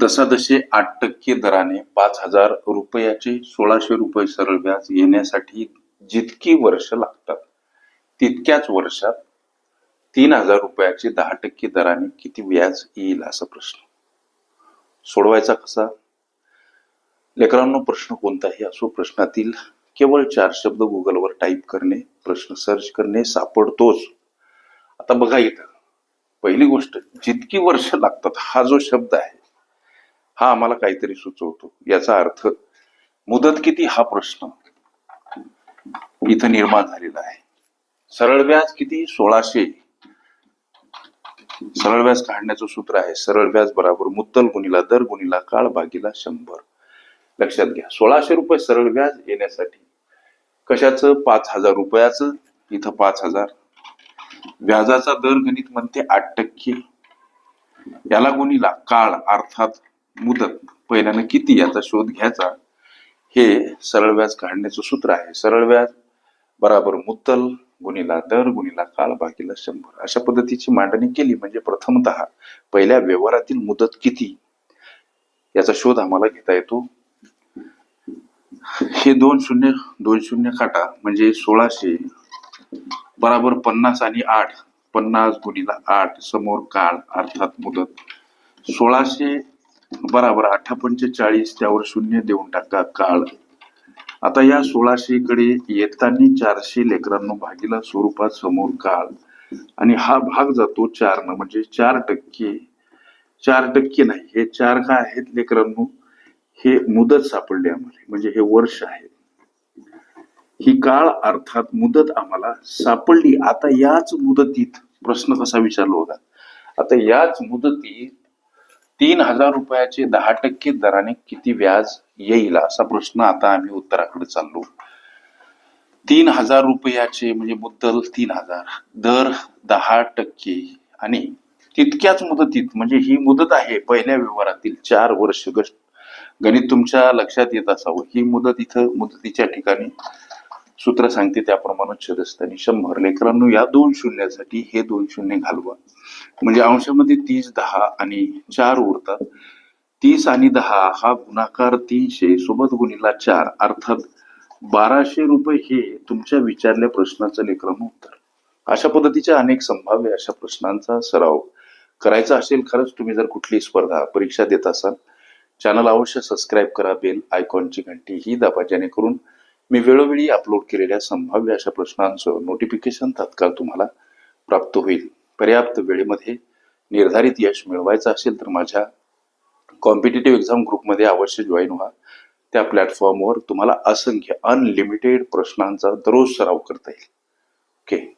दशादशे आठ टक्के दराने पाच हजार रुपयाचे सोळाशे रुपये सरळ व्याज येण्यासाठी जितकी वर्ष लागतात तितक्याच वर्षात तीन हजार रुपयाचे दहा टक्के दराने किती व्याज येईल असा प्रश्न. सोडवायचा कसा? लेकरांनो प्रश्न कोणताही असो प्रश्नातील केवळ चार शब्द गुगलवर टाईप करणे प्रश्न सर्च करणे सापडतोच. आता बघा इथं पहिली गोष्ट जितकी वर्ष लागतात हा जो शब्द आहे हा आम्हाला काहीतरी सुचवतो. याचा अर्थ मुदत किती? हा प्रश्न. इथं निर्माण झालेला आहे. सरळ व्याज किती? सोळाशे. सरळ व्याज काढण्याचं सूत्र आहे. सरळ व्याज बरोबर मुद्दल गुणिला दर गुणिला काळ भागीला शंभर. लक्षात घ्या. सोळाशे रुपये सरळ व्याज येण्यासाठी कशाचं? पाच हजार रुपयाचं. इथं पाच हजार. व्याजाचा दर गणित म्हणते आठ टक्के. याला गुणिला काळ अर्थात मुदत पहिल्यानं किती याचा शोध घ्यायचा. हे सरळ व्याज काढण्याचं सूत्र आहे. सरळ व्याज बराबर मुद्दल गुणिला दर गुणिला काळ बाकीला शंभर. अशा पद्धतीची मांडणी केली म्हणजे प्रथमतः पहिल्या व्यवहारातील मुदत किती? याचा शोध आम्हाला घेता येतो. हे दोन शून्य दोन शून्य काटा म्हणजे सोळाशे बराबर पन्नास आणि आठ. पन्नास गुणिला आठ समोर काळ अर्थात मुदत. सोळाशे बराबर अठरा पंचेचाळीस त्यावर शून्य देऊन टाका काळ. आता या सोळाशे कडे येताना चारशे लेकरांनो भागीला स्वरूपात समोर काळ. आणि हा भाग जातो चार न म्हणजे चार टक्के. चार टक्के नाही हे चार काय आहेत लेकरांनो? हे मुदत सापडली आम्हाला म्हणजे हे वर्ष आहे. ही काळ अर्थात मुदत आम्हाला सापडली. आता याच मुदतीत प्रश्न कसा विचारला होता आता याच मुदतीत तीन हजार रुपयाचे दहा टक्के दराने किती व्याज येईल असा प्रश्न आता आम्ही उत्तराकडे चाललो. तीन हजार रुपयाचे म्हणजे मुद्दल तीन हजार दर दहा टक्के. आणि तितक्याच मुदतीत म्हणजे ही मुदत आहे पहिल्या व्यवहारातील चार वर्ष गष्ट गणित तुमच्या लक्षात येत असावं. ही मुदत इथं मुदतीच्या ठिकाणी सूत्र सांगते त्याप्रमाणे छेदस्थानी शंभर. लेकरांनो या दोन शून्यासाठी हे दोन शून्य घालवा. म्हणजे अंशामध्ये तीस दहा आणि चार उरतात. तीस आणि दहा हा गुणाकार तीनशे सोबत गुणीला चार. अर्थात बाराशे रुपये हे तुमच्या विचारल्या प्रश्नाचं लेकरांनो उत्तर. अशा पद्धतीच्या अनेक संभाव्य अशा प्रश्नांचा सराव करायचा असेल खरंच तुम्ही जर कुठली स्पर्धा परीक्षा देत असाल चॅनल अवश्य सबस्क्राईब करा बेल आयकॉनची घंटी ही दाबा जेणेकरून मी वेळोवेळी अपलोड केलेल्या संभाव्य अशा प्रश्नांचं नोटिफिकेशन तात्काळ तुम्हाला प्राप्त होईल. पर्याप्त वेळेमध्ये निर्धारित यश मिळवायचं असेल तर माझ्या कॉम्पिटेटिव्ह एक्झाम ग्रुपमध्ये अवश्य जॉईन व्हा. त्या प्लॅटफॉर्मवर तुम्हाला असंख्य अनलिमिटेड प्रश्नांचा दररोज सराव करता येईल. ओके